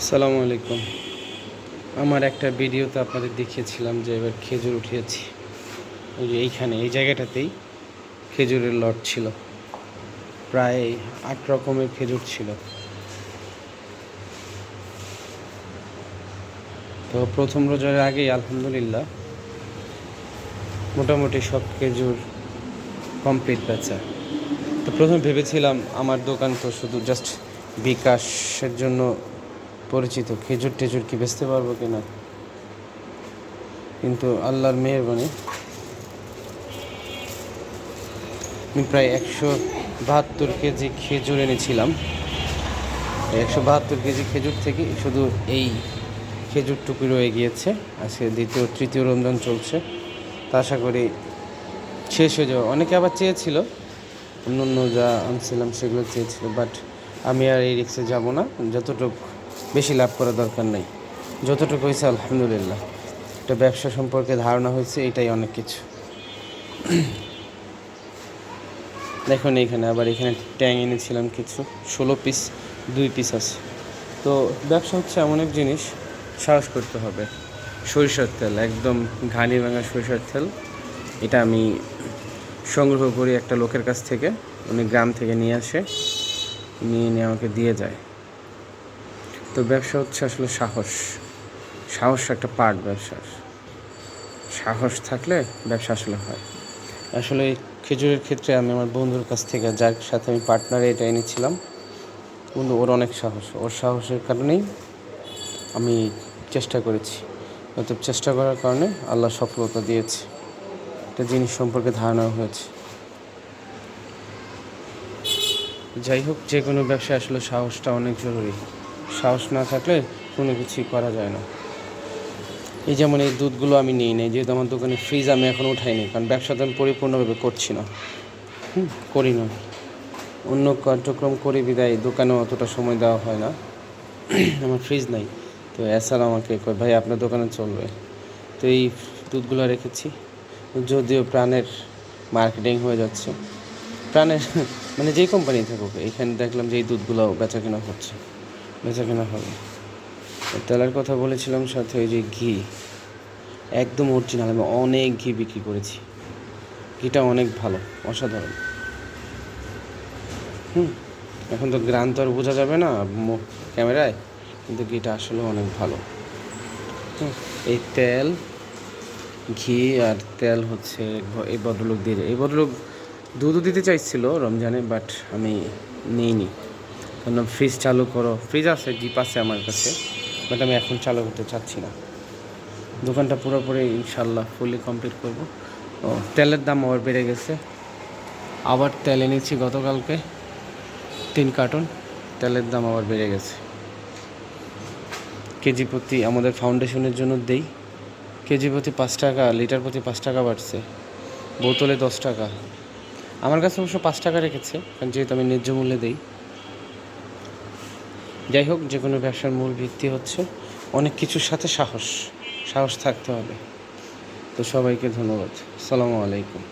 আসসালামু আলাইকুম। আমার একটা ভিডিওতে আপনাদের দেখিয়েছিলাম যে এবার খেজুর উঠিয়েছি। ওই যে এইখানে, এই জায়গাটাতেই খেজুরের লট ছিল। প্রায় আট রকমের খেজুর ছিল। তো প্রথম রোজার আগেই আলহামদুলিল্লাহ মোটামুটি সব খেজুর কমপ্লিট বেচা। তো প্রথমে ভেবেছিলাম আমার দোকান তো শুধু জাস্ট বিকাশের জন্য পরিচিত, খেজুর টেজুর কি বেচতে পারব কিনা কিন্তু আল্লাহর মেহরবানি। আমি প্রায় একশো বাহাত্তর কেজি খেজুর এনেছিলাম। একশো বাহাত্তর কেজি খেজুর থেকে শুধু এই খেজুরটুকু রয়ে গিয়েছে। আজকে দ্বিতীয়, তৃতীয় রমজান চলছে। তা আশা করি শেষ হয়ে যাওয়া অনেকে আবার চেয়েছিল, অন্য অন্য যা আনছিলাম সেগুলো চেয়েছিল বাট আমি আর এই রিক্সে যাব না। যতটুকু বেশি লাভ করা দরকার নেই। যতটুকু হয়েছে আলহামদুলিল্লাহ। একটা ব্যবসা সম্পর্কে ধারণা হয়েছে, এটাই অনেক কিছু। দেখুন এইখানে আবার এখানে ট্যাং এনেছিলাম কিছু। ষোলো পিস দুই পিস আছে। তো ব্যবসা হচ্ছে এমন এক জিনিস, সাহস করতে হবে। সরিষার তেল, একদম ঘানি ভাঙা সরিষার তেল। এটা আমি সংগ্রহ করি একটা লোকের কাছ থেকে, উনি গ্রাম থেকে নিয়ে আসে, নিয়ে নিয়ে আমাকে দিয়ে যায়। তো ব্যবসা হচ্ছে আসলে সাহস। সাহস একটা পার্ট ব্যবসার। সাহস থাকলে ব্যবসা আসলে হয়। আসলে খেজুরের ক্ষেত্রে আমি আমার বন্ধুর কাছ থেকে যার সাথে আমি পার্টনারে এটা এনেছিলাম কিন্তু ওর অনেক সাহস। ওর সাহসের কারণেই আমি চেষ্টা করেছি। অতএব চেষ্টা করার কারণে আল্লাহ সফলতা দিয়েছে। একটা জিনিস সম্পর্কে ধারণা হয়েছে। যাই হোক, যে কোনো ব্যবসায় আসলে সাহসটা অনেক জরুরি। সাহস না থাকলে কোনো কিছুই করা যায় না। এই যেমন এই দুধগুলো আমি নিই নাই, যেহেতু আমার দোকানে ফ্রিজ আমি এখন উঠাইনি কারণ ব্যবসা তো আমি পরিপূর্ণভাবে করছি না। হুম, করি না। অন্য কার্যক্রম করি, বিদায়। দোকানে অতটা সময় দেওয়া হয় না। আমার ফ্রিজ নাই। তো এসার আমাকে কয়, ভাই, আপনার দোকানে চলবে। তো এই দুধগুলো রেখেছি। যদিও প্রাণের মার্কেটিং হয়ে যাচ্ছে। প্রাণের মানে যেই কোম্পানি থাকুক এইখানে দেখলাম যে এই দুধগুলো বেচা কেনা হচ্ছে। বেচা কেনা হবে তেলের কথা বলেছিলাম সাথে ওই যে ঘি। একদম অরিজিনাল আমি অনেক ঘি বিক্রি করেছি। ঘিটা অনেক ভালো অসাধারণ। হুম এখন তো গ্রান তো আর বোঝা যাবে না ক্যামেরায় কিন্তু ঘিটা আসলে অনেক ভালো। হুম, এই তেল ঘি আর তেল হচ্ছে এই ভদ্রলোক দিয়ে এই ভদ্রলোক দুধও দিতে চাইছিল রমজানে বাট আমি নিইনি। কারণ ফ্রিজ চালু করো। ফ্রিজ আছে জিপ আছে আমার কাছে বাট আমি এখন চালু করতে চাচ্ছি না। দোকানটা পুরোপুরি ইনশাল্লাহ ফুলি কমপ্লিট করব। ও, তেলের দাম আবার বেড়ে গেছে। আবার তেল এনেছি গতকালকে, তিন কার্টন। তেলের দাম আবার বেড়ে গেছে। কেজি প্রতি আমাদের ফাউন্ডেশনের জন্য দেই। কেজি প্রতি পাঁচ টাকা লিটার প্রতি পাঁচ টাকা বাড়ছে। বোতলে দশ টাকা। আমার কাছে অবশ্য পাঁচ টাকা রেখেছে, কারণ যেহেতু আমি ন্যায্য মূল্যে দিই। যাই হোক, যে কোনো ব্যবসার মূল ভিত্তি হচ্ছে অনেক কিছুর সাথে সাহস। সাহস থাকতে হবে। তো সবাইকে ধন্যবাদ। সালামু আলাইকুম।